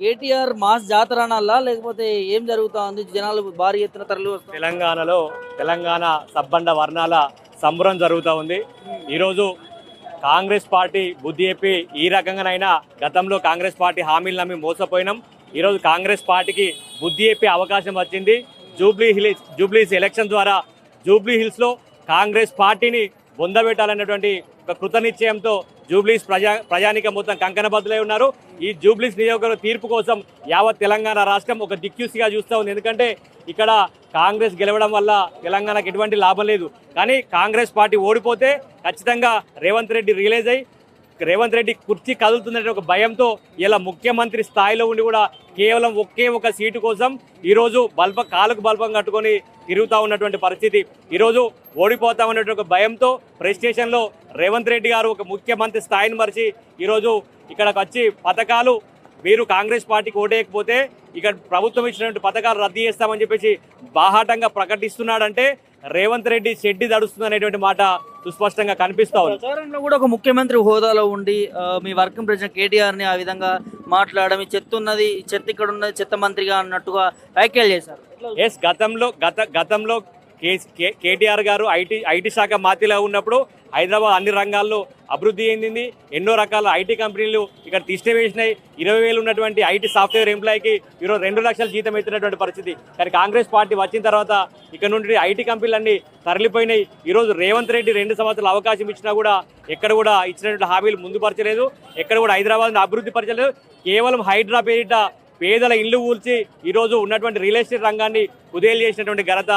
KTR mass జాతర లేకపోతే ఏం జరుగుతా ఉంది? జనాలు భారీ ఎత్తున తరలి తెలంగాణలో తెలంగాణ సబ్బండ వర్ణాల సంబరం జరుగుతూ ఉంది. ఈరోజు కాంగ్రెస్ పార్టీ బుద్ధి చెప్పి ఈ రకంగానైనా గతంలో కాంగ్రెస్ పార్టీ హామీలు నమ్మి మోసపోయినాం. ఈరోజు కాంగ్రెస్ పార్టీకి బుద్ధి చెప్పే అవకాశం వచ్చింది. జూబ్లీ హిల్స్ జూబ్లీస్ ఎలక్షన్ ద్వారా జూబ్లీ హిల్స్లో కాంగ్రెస్ పార్టీని బొందబెట్టాలన్నటువంటి ఒక కృతనిశ్చయంతో జూబ్లీస్ ప్రజా ప్రజానిక మొత్తం కంకణబద్దులై ఉన్నారు. ఈ జూబ్లీస్ నియోజకవర్గ తీర్పు కోసం యావత్ తెలంగాణ రాష్ట్రం ఒక దిక్యూసిగా చూస్తూ ఉంది. ఎందుకంటే ఇక్కడ కాంగ్రెస్ గెలవడం వల్ల తెలంగాణకు ఎటువంటి లాభం లేదు. కానీ కాంగ్రెస్ పార్టీ ఓడిపోతే ఖచ్చితంగా రేవంత్ రెడ్డి రియలైజ్ అయ్యి రేవంత్ రెడ్డి కుర్చీ కదులుతుందనే ఒక భయంతో ఇలా ముఖ్యమంత్రి స్థాయిలో ఉండి కూడా కేవలం ఒకే ఒక సీటు కోసం ఈరోజు బల్బ కాలకు బల్బం కట్టుకొని తిరుగుతూ ఉన్నటువంటి పరిస్థితి. ఈరోజు ఓడిపోతామన్నటువంటి ఒక భయంతో ప్రెస్ స్టేషన్లో రేవంత్ రెడ్డి గారు ఒక ముఖ్యమంత్రి స్థాయిని మరిచి ఈరోజు ఇక్కడికి వచ్చి పథకాలు మీరు కాంగ్రెస్ పార్టీకి ఓటేయకపోతే ఇక్కడ ప్రభుత్వం ఇచ్చినటువంటి పథకాలు రద్దు చేస్తామని చెప్పేసి బాహాటంగా ప్రకటిస్తున్నాడంటే రేవంత్ రెడ్డి షెడ్డి దడుస్తుంది అనేటువంటి మాట సుస్పష్టంగా కనిపిస్తా ఉంది. ప్రచారంలో కూడా ఒక ముఖ్యమంత్రి హోదాలో ఉండి మీ వర్కింగ్ ప్రెసిడెంట్ కేటీఆర్ని ఆ విధంగా మాట్లాడడం చెత్త ఉన్నది చెత్త ఇక్కడ ఉన్నది చెత్త మంత్రిగా అన్నట్టుగా వ్యాఖ్యలు చేశారు. ఎస్ గతంలో గత గతంలో కేటీఆర్ గారు ఐటీ ఐటీ శాఖ మాతిలా ఉన్నప్పుడు హైదరాబాద్ అన్ని రంగాల్లో అభివృద్ధి చెందింది. ఎన్నో రకాల ఐటీ కంపెనీలు ఇక్కడ వేసినాయి. ఇరవై వేలు ఉన్నటువంటి ఐటీ సాఫ్ట్వేర్ ఎంప్లాయీకి ఈరోజు రెండు లక్షల జీతం ఎత్తినటువంటి పరిస్థితి. కానీ కాంగ్రెస్ పార్టీ వచ్చిన తర్వాత ఇక్కడ నుండి ఐటీ కంపెనీలన్నీ తరలిపోయినాయి. ఈరోజు రేవంత్ రెడ్డి రెండు సంవత్సరాలు అవకాశం ఇచ్చినా కూడా ఎక్కడ కూడా ఇచ్చినటువంటి హామీలు ముందుపరచలేదు. ఎక్కడ కూడా హైదరాబాద్ని అభివృద్ధి పరచలేదు. కేవలం హైడ్రా పేరిట పేదల ఇల్లు ఊల్చి ఈరోజు ఉన్నటువంటి రియల్ ఎస్టేట్ రంగాన్ని కుదేలు చేసినటువంటి ఘనత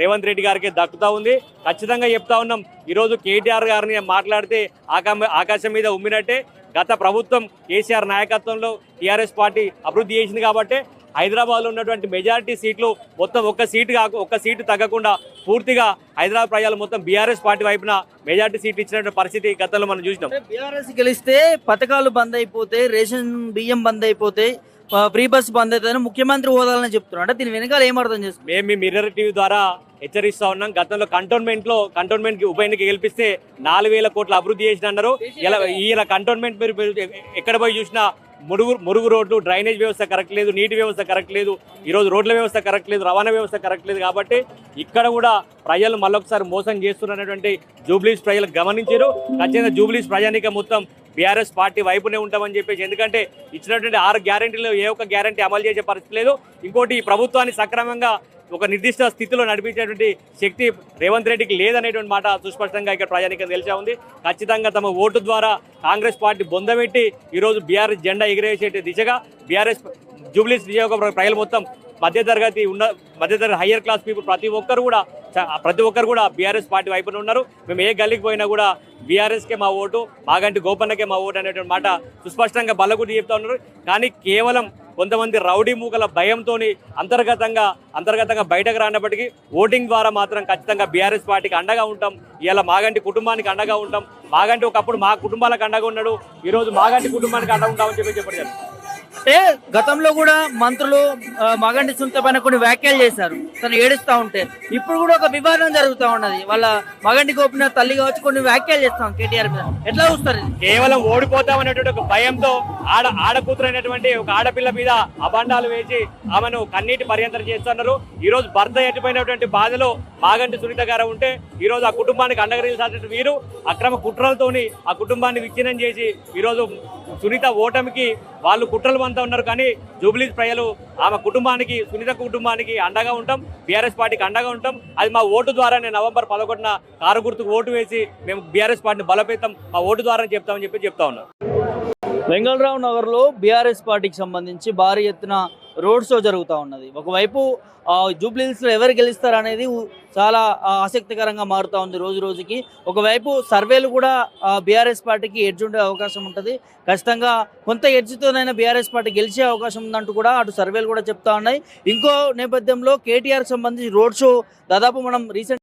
రేవంత్ రెడ్డి గారికి దక్కుతా ఉంది. ఖచ్చితంగా చెప్తా ఉన్నాం. ఈరోజు కేటీఆర్ గారిని మాట్లాడితే ఆకామ ఆకాశం మీద ఉమ్మినట్టే గత ప్రభుత్వం కేసీఆర్ నాయకత్వంలో టీఆర్ఎస్ పార్టీ అభివృద్ధి చేసింది కాబట్టి హైదరాబాద్లో ఉన్నటువంటి మెజారిటీ సీట్లు మొత్తం ఒక్క సీటు కాకు ఒక్క సీటు తగ్గకుండా పూర్తిగా హైదరాబాద్ ప్రజలు మొత్తం బీఆర్ఎస్ పార్టీ వైపున మెజారిటీ సీట్లు ఇచ్చినటువంటి పరిస్థితి గతంలో మనం చూసినాం. బీఆర్ఎస్ గెలిస్తే పథకాలు బంద్ అయిపోతాయి రేషన్ బియ్యం బంద్ అయిపోతాయి. ఫ్రీ బస్ బంద్ అవుతుందని ముఖ్యమంత్రి హోదాలని చెప్తున్నారు. అంటే దీని వెనకాల ఏం అర్థం చేస్తుంది మేము మీ మిర్రర్ టీవీ ద్వారా హెచ్చరిస్తా ఉన్నాం. గతంలో కంటోన్మెంట్లో కంటోన్మెంట్కి ఉప ఎన్నిక గెలిపిస్తే నాలుగు వేల కోట్ల అభివృద్ధి చేసిన అన్నారు ఇలా ఇలా కంటోన్మెంట్ మీరు మీరు ఎక్కడ పోయి చూసినా మురుగు మురుగు రోడ్లు డ్రైనేజ్ వ్యవస్థ కరెక్ట్ లేదు నీటి వ్యవస్థ కరెక్ట్ లేదు ఈరోజు రోడ్ల వ్యవస్థ కరెక్ట్ లేదు రవాణా వ్యవస్థ కరెక్ట్ లేదు కాబట్టి ఇక్కడ కూడా ప్రజలు మళ్ళొకసారి మోసం చేస్తున్నటువంటి జూబ్లీస్ ప్రజలు గమనించారు. ఖచ్చితంగా జూబ్లీస్ ప్రజానిక మొత్తం బీఆర్ఎస్ పార్టీ వైపునే ఉంటామని చెప్పేసి ఎందుకంటే ఇచ్చినటువంటి ఆరు గ్యారెంటీలు ఏ ఒక్క గ్యారెంటీ అమలు చేసే పరిస్థితి లేదు. ఇంకోటి ఈ ప్రభుత్వాన్ని సక్రమంగా ఒక నిర్దిష్ట స్థితిలో నడిపించేటువంటి శక్తి రేవంత్ రెడ్డికి లేదనేటువంటి మాట సుస్పష్టంగా ఇక్కడ ప్రజానికం తెలిసా ఉంది. ఖచ్చితంగా తమ ఓటు ద్వారా కాంగ్రెస్ పార్టీ బొందబెట్టి ఈరోజు బీఆర్ఎస్ జెండా ఎగిరేసే దిశగా బీఆర్ఎస్ జూబ్లీస్ నియోజకవర్గ ప్రజలు మొత్తం మధ్యతరగతి ఉన్న మధ్యతరగతి హయ్యర్ క్లాస్ పీపుల్ ప్రతి ఒక్కరు కూడా ప్రతి ఒక్కరు కూడా బీఆర్ఎస్ పార్టీ వైపున ఉన్నారు. మేము ఏ గల్లీకి పోయినా కూడా బీఆర్ఎస్కే మా ఓటు మాగంటి గోపన్నకే మా ఓటు అనేటువంటి మాట సుస్పష్టంగా బల్లగుడి చెప్తా ఉన్నారు. కానీ కేవలం కొంతమంది రౌడీ మూకల భయంతో అంతర్గతంగా అంతర్గతంగా బయటకు రానప్పటికీ ఓటింగ్ ద్వారా మాత్రం ఖచ్చితంగా బీఆర్ఎస్ పార్టీకి అండగా ఉంటాం. ఇలా మాగంటి కుటుంబానికి అండగా ఉంటాం. మాగంటి ఒకప్పుడు మా కుటుంబాలకు అండగా ఉన్నాడు. ఈరోజు మాగంటి కుటుంబానికి అండగా ఉంటామని చెప్పి చెప్పారు అంటే గతంలో కూడా మంత్రులు మగండి సుంత పైన కొన్ని వ్యాఖ్యలు చేశారు. తను ఏడుస్తా ఉంటే. ఇప్పుడు కూడా ఒక వివాదం జరుగుతూ ఉన్నది. వాళ్ళ మగండి గోపిన తల్లి కావచ్చు కొన్ని వ్యాఖ్యలు చేస్తాం కేటీఆర్ మీద. ఎట్లా చూస్తారు కేవలం కేవలం ఓడిపోతామనేటువంటి ఒక భయంతో ఆడ ఆడకూతురైనటువంటి ఒక ఆడపిల్ల మీద అభాండాలు వేసి ఆమెను కన్నీటి పర్యంతరం చేస్తున్నారు. ఈరోజు భర్త ఎట్టిపోయినటువంటి బాధలో మాగంటి సునీత గారు ఉంటే ఈరోజు ఆ కుటుంబానికి అండగరించాల్సిన వీరు. అక్రమ కుట్రలతోని ఆ కుటుంబాన్ని విచ్ఛిన్నం చేసి ఈరోజు సునీత ఓటమికి వాళ్ళు కుట్రలు అంతా ఉన్నారు. కానీ జూబ్లీ ప్రజలు ఆమె కుటుంబానికి సునీత కుటుంబానికి అండగా ఉంటాం. బీఆర్ఎస్ పార్టీకి అండగా ఉంటాం. అది మా ఓటు ద్వారానే నవంబర్ పదకొండున కారు గుర్తుకు ఓటు వేసి మేము బీఆర్ఎస్ పార్టీని బలపేతం మా ఓటు ద్వారా చెప్తామని చెప్పి చెప్తా ఉన్నాం వెంగళరావు నగర్లో బీఆర్ఎస్ పార్టీకి సంబంధించి భారీ ఎత్తున రోడ్ షో జరుగుతూ ఉన్నది. ఒకవైపు ఆ, జూబ్లీహిల్స్లో ఎవరు గెలుస్తారు అనేది చాలా ఆసక్తికరంగా మారుతూ ఉంది రోజు రోజుకి. ఒకవైపు సర్వేలు కూడా బీఆర్ఎస్ పార్టీకి ఎడ్జ్ ఉండే అవకాశం ఉంటుంది. ఖచ్చితంగా కొంత ఎడ్జ్తోనైనా బీఆర్ఎస్ పార్టీ గెలిచే అవకాశం ఉందంటూ కూడా అటు సర్వేలు కూడా చెప్తా ఉన్నాయి. ఇంకో నేపథ్యంలో కేటీఆర్ సంబంధించి రోడ్ షో దాదాపు మనం రీసెంట్